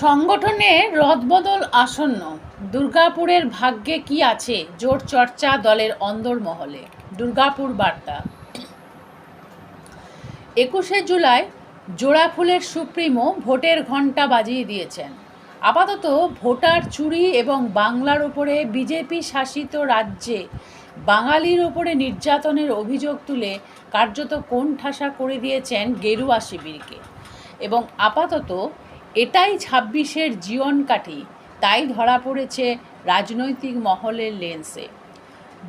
সংগঠনে রদবদল আসন্ন। দুর্গাপুরের ভাগ্যে কি আছে? জোর চর্চা দলের অন্দরমহলে। দুর্গাপুর বার্তা। একুশে জুলাই জোড়াফুলের সুপ্রিমো ভোটের ঘণ্টা বাজিয়ে দিয়েছেন। আপাতত ভোটার চুরি এবং বাংলার ওপরে বিজেপি শাসিত রাজ্যে বাঙালির ওপরে নির্যাতনের অভিযোগ তুলে কার্যত কোণঠাসা করে দিয়েছেন গেরুয়া শিবিরকে। এবং আপাতত এটাই ছাব্বিশের জীবন কাঠি, তাই ধরা পড়েছে রাজনৈতিক মহলের লেন্সে।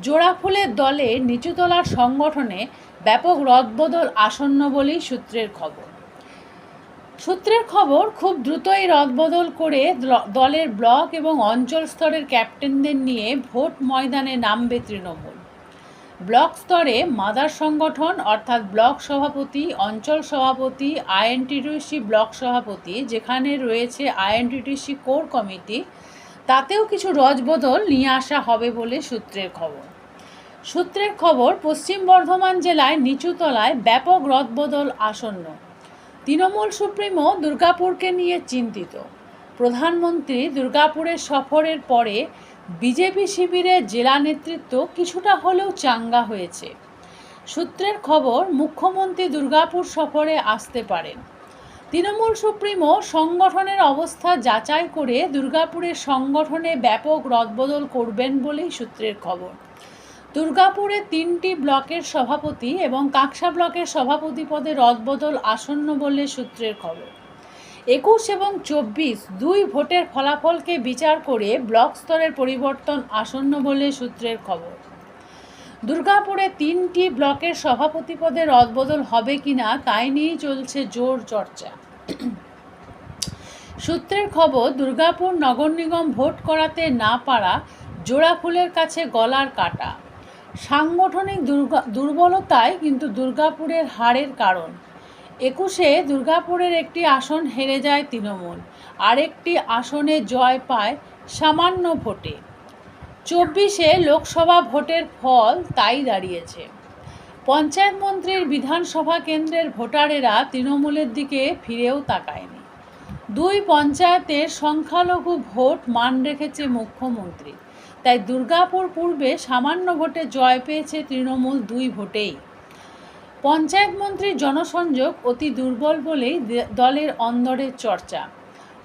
জোড়াফুলের দলে নিচুতলার সংগঠনে ব্যাপক রদবদল আসন্ন বলেই সূত্রের খবর। সূত্রের খবর, খুব দ্রুতই রদবদল করে দলের ব্লক এবং অঞ্চল স্তরের ক্যাপ্টেনদের নিয়ে ভোট ময়দানে নামবে তৃণমূল। ব্লক স্তরে মাদার সংগঠন অর্থাৎ ব্লক সভাপতি, অঞ্চল সভাপতি, আইএনটিটিসি ব্লক সভাপতি, যেখানে রয়েছে আইএনটিটিসি কোর কমিটি, তাতেও কিছু রদবদল নিয়ে আসা হবে বলে সূত্রের খবর। সূত্রের খবর, পশ্চিম বর্ধমান জেলায় নিচুতলায় ব্যাপক রদবদল আসন্ন। তৃণমূল সুপ্রিমো দুর্গাপুরকে নিয়ে চিন্তিত। প্রধানমন্ত্রী দুর্গাপুরের সফরের পরে বিজেপি শিবিরের জেলা নেতৃত্ব কিছুটা হলেও চাঙ্গা হয়েছে। সূত্রের খবর, মুখ্যমন্ত্রী দুর্গাপুর সফরে আসতে পারেন। তৃণমূল সুপ্রিমো সংগঠনের অবস্থা যাচাই করে দুর্গাপুরের সংগঠনে ব্যাপক রদবদল করবেন বলেই সূত্রের খবর। দুর্গাপুরে তিনটি ব্লকের সভাপতি এবং কাকসা ব্লকের সভাপতি পদে রদবদল আসন্ন বলে সূত্রের খবর। একুশ এবং চব্বিশ দুই ভোটের ফলাফলকে বিচার করে ব্লক স্তরের পরিবর্তন আসন্ন বলে সূত্রের খবর। দুর্গাপুরে তিনটি ব্লকের সভাপতি পদে রদবদল হবে কিনা তাই নিয়েই চলছে জোর চর্চা। সূত্রের খবর, দুর্গাপুর নগর নিগম ভোট করাতে না পারা জোড়াফুলের কাছে গলার কাটা। সাংগঠনিক দুর্গা দুর্বলতাই কিন্তু দুর্গাপুরের হারের কারণ। একুশে দুর্গাপুরের একটি আসন হেরে যায় তৃণমূল। আরেকটি আসনে জয় পায় সামান্য ভোটে। চব্বিশে লোকসভা ভোটের ফল তাই দাঁড়িয়েছে। পঞ্চায়েত মন্ত্রীর বিধানসভা কেন্দ্রের ভোটারেরা তৃণমূলের দিকে ফিরেও তাকায়নি। দুই পঞ্চায়েতের সংখ্যালঘু ভোট মান রেখেছে মুখ্যমন্ত্রী। তাই দুর্গাপুর পূর্বে সামান্য ভোটে জয় পেয়েছে তৃণমূল দুই ভোটেই। পঞ্চায়েত মন্ত্রীর জনসংযোগ অতি দুর্বল বলেই দলের অন্দরের চর্চা।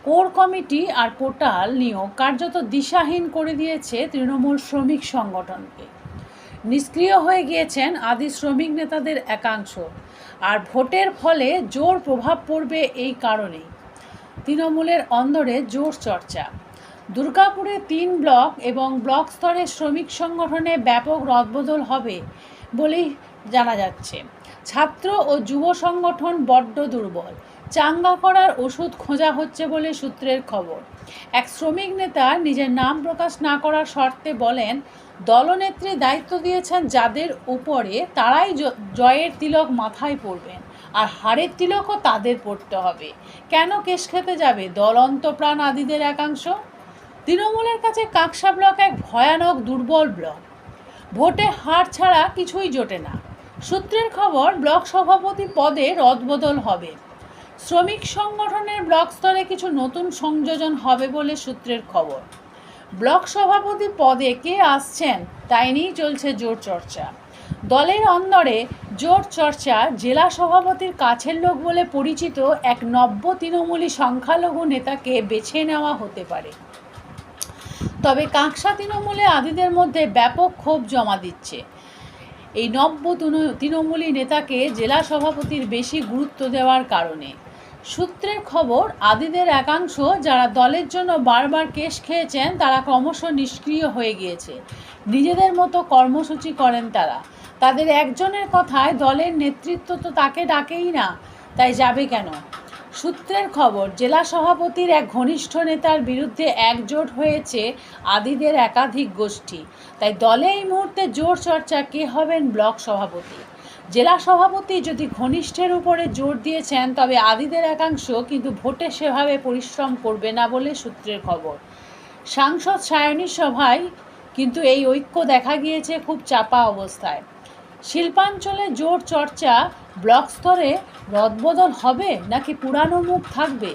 কোর কমিটি আর পোর্টাল নিয়েও কার্যত দিশাহীন করে দিয়েছে তৃণমূল শ্রমিক সংগঠনকে। নিষ্ক্রিয় হয়ে গিয়েছেন আদি শ্রমিক নেতাদের একাংশ। আর ভোটের ফলে জোর প্রভাব পড়বে এই কারণেই। তৃণমূলের অন্দরে জোর চর্চা। দুর্গাপুরে তিন ব্লক এবং ব্লক স্তরে শ্রমিক সংগঠনে ব্যাপক রদবদল হবে বলেই জানা যাচ্ছে। ছাত্র ও যুব সংগঠন বড্ড দুর্বল। চাঙ্গা করার ওষুধ খোঁজা হচ্ছে বলে সূত্রের খবর। এক শ্রমিক নেতা নিজের নাম প্রকাশ না করার শর্তে বলেন, দলনেত্রী দায়িত্ব দিয়েছেন যাদের উপরে তারাই জয়ের তিলক মাথায় পড়বেন, আর হারের তিলকও তাদের পড়তে হবে। কেন কেশ খেতে যাবে দলন্ত প্রাণ আদিদের একাংশ? তৃণমূলের কাছে কাকসা ব্লক এক ভয়ানক দুর্বল ব্লক। ভোটে হার ছাড়া কিছুই জোটে না। সূত্রের খবর, ব্লক সভাপতি পদে রদবদল হবে। শ্রমিক সংগঠনের ব্লক স্তরে কিছু নতুন সংযোজন হবে বলে সূত্রের খবর। ব্লক সভাপতি পদে কে আসছেন, তাই নিয়েই চলছে জোর চর্চা। দলের অন্দরে জোর চর্চা জেলা সভাপতির কাছের লোক বলে পরিচিত এক নব্য তৃণমূলী সংখ্যালঘু নেতাকে বেছে নেওয়া হতে পারে। তবে কাঁকসা তৃণমূলে আদিদের মধ্যে ব্যাপক ক্ষোভ জমা দিচ্ছে। এই নব্য তৃণ- তৃণমূলী নেতাকে জেলা সভাপতির বেশি গুরুত্ব দেওয়ার কারণে। সূত্রের খবর, আদিদের একাংশ যারা দলের জন্য বারবার কেশ খেয়েছেন, তারা ক্রমশ নিষ্ক্রিয় হয়ে গিয়েছে। নিজেদের মতো কর্মসূচি করেন তারা। তাদের একজনের কথায় দলের নেতৃত্ব তো তাকে ডাকেই না। তাই যাবে কেন? সূত্রের খবর, জেলা সভাপতির এক ঘনিষ্ঠ নেতার বিরুদ্ধে একজোট হয়েছে আদিদের একাধিক গোষ্ঠী। তাই দলে এই মুহূর্তে জোর চর্চা কে হবেন ব্লক সভাপতি? জেলা সভাপতি যদি ঘনিষ্ঠের উপরে জোর দিয়েছেন, তবে আদিদের একাংশ কিন্তু ভোটে সেভাবে পরিশ্রম করবে না বলে সূত্রের খবর। সাংসদ সায়নী সভায় কিন্তু এই ঐক্য দেখা গিয়েছে খুব চাপা অবস্থায়। শিল্পাঞ্চলে জোর চর্চা ব্লক স্তরে রদবদল হবে নাকি পুরানো মুখ থাকবে?